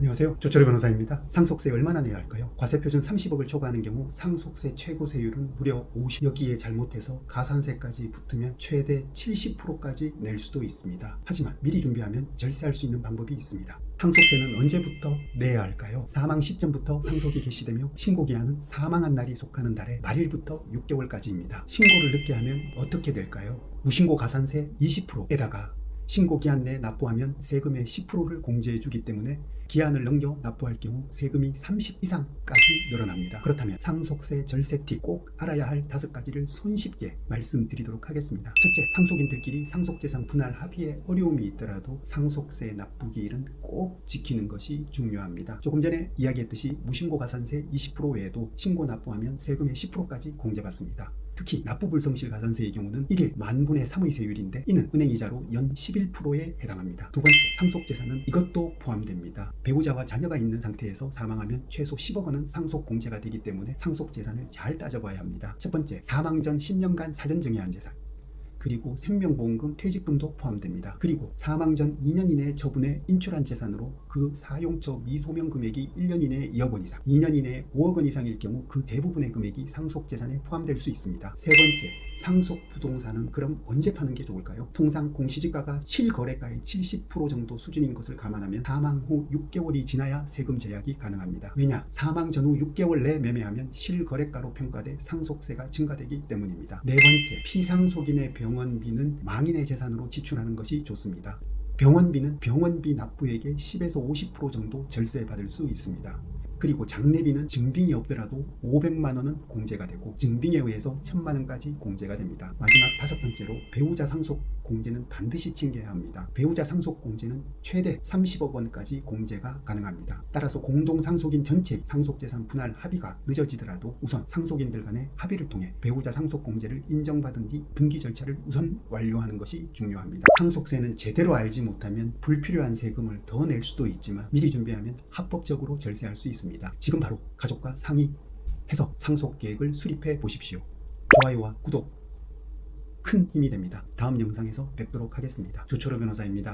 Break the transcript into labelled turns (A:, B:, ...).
A: 안녕하세요. 조철의 변호사입니다. 상속세 얼마나 내야 할까요? 과세표준 30억을 초과하는 경우 상속세 최고 세율은 무려 50. 여기에 잘못해서 가산세까지 붙으면 최대 70%까지 낼 수도 있습니다. 하지만 미리 준비하면 절세할 수 있는 방법이 있습니다. 상속세는 언제부터 내야 할까요? 사망 시점부터 상속이 개시되며 신고 기한은 사망한 날이 속하는 달에 말일부터 6개월까지입니다. 신고를 늦게 하면 어떻게 될까요? 무신고 가산세 20%에다가 신고 기한 내에 납부하면 세금의 10%를 공제해 주기 때문에 기한을 넘겨 납부할 경우 세금이 30 이상까지 늘어납니다. 그렇다면 상속세 절세 팁 꼭 알아야 할 다섯 가지를 손쉽게 말씀드리도록 하겠습니다. 첫째, 상속인들끼리 상속재산 분할 합의에 어려움이 있더라도 상속세 납부 기일은 꼭 지키는 것이 중요합니다. 조금 전에 이야기했듯이 무신고 가산세 20% 외에도 신고 납부하면 세금의 10%까지 공제받습니다. 특히 납부불성실 가산세의 경우는 1일 만분의 3의 세율인데 이는 은행이자로 연 11%에 해당합니다. 두 번째, 상속재산은 이것도 포함됩니다. 배우자와 자녀가 있는 상태에서 사망하면 최소 10억 원은 상속 공제가 되기 때문에 상속재산을 잘 따져봐야 합니다. 첫 번째, 사망 전 10년간 사전 정해한 재산. 그리고 생명보험금, 퇴직금도 포함됩니다. 그리고 사망 전 2년 이내에 처분해 인출한 재산으로 그 사용처 미소명 금액이 1년 이내에 2억 원 이상, 2년 이내에 5억 원 이상일 경우 그 대부분의 금액이 상속 재산에 포함될 수 있습니다. 세 번째, 상속 부동산은 그럼 언제 파는 게 좋을까요? 통상 공시지가가 실거래가의 70% 정도 수준인 것을 감안하면 사망 후 6개월이 지나야 세금 제약이 가능합니다. 왜냐? 사망 전후 6개월 내 매매하면 실거래가로 평가돼 상속세가 증가되기 때문입니다. 네 번째, 피상속인의 병원비는 망인의 재산으로 지출하는 것이 좋습니다. 병원비는 병원비 납부액의 10에서 50% 정도 절세 받을 수 있습니다. 그리고 장례비는 증빙이 없더라도 500만 원은 공제가 되고 증빙에 의해서 1000만 원까지 공제가 됩니다. 마지막 다섯 번째로 배우자 상속 공제는 반드시 챙겨야 합니다. 배우자 상속 공제는 최대 30억 원까지 공제가 가능합니다. 따라서 공동 상속인 전체 상속재산 분할 합의가 늦어지더라도 우선 상속인들 간의 합의를 통해 배우자 상속 공제를 인정받은 뒤 등기 절차를 우선 완료하는 것이 중요합니다. 상속세는 제대로 알지 못하면 불필요한 세금을 더 낼 수도 있지만 미리 준비하면 합법적으로 절세할 수 있습니다. 지금 바로 가족과 상의해서 상속 계획을 수립해 보십시오. 좋아요와 구독 큰 힘이 됩니다. 다음 영상에서 뵙도록 하겠습니다. 조초로 변호사입니다.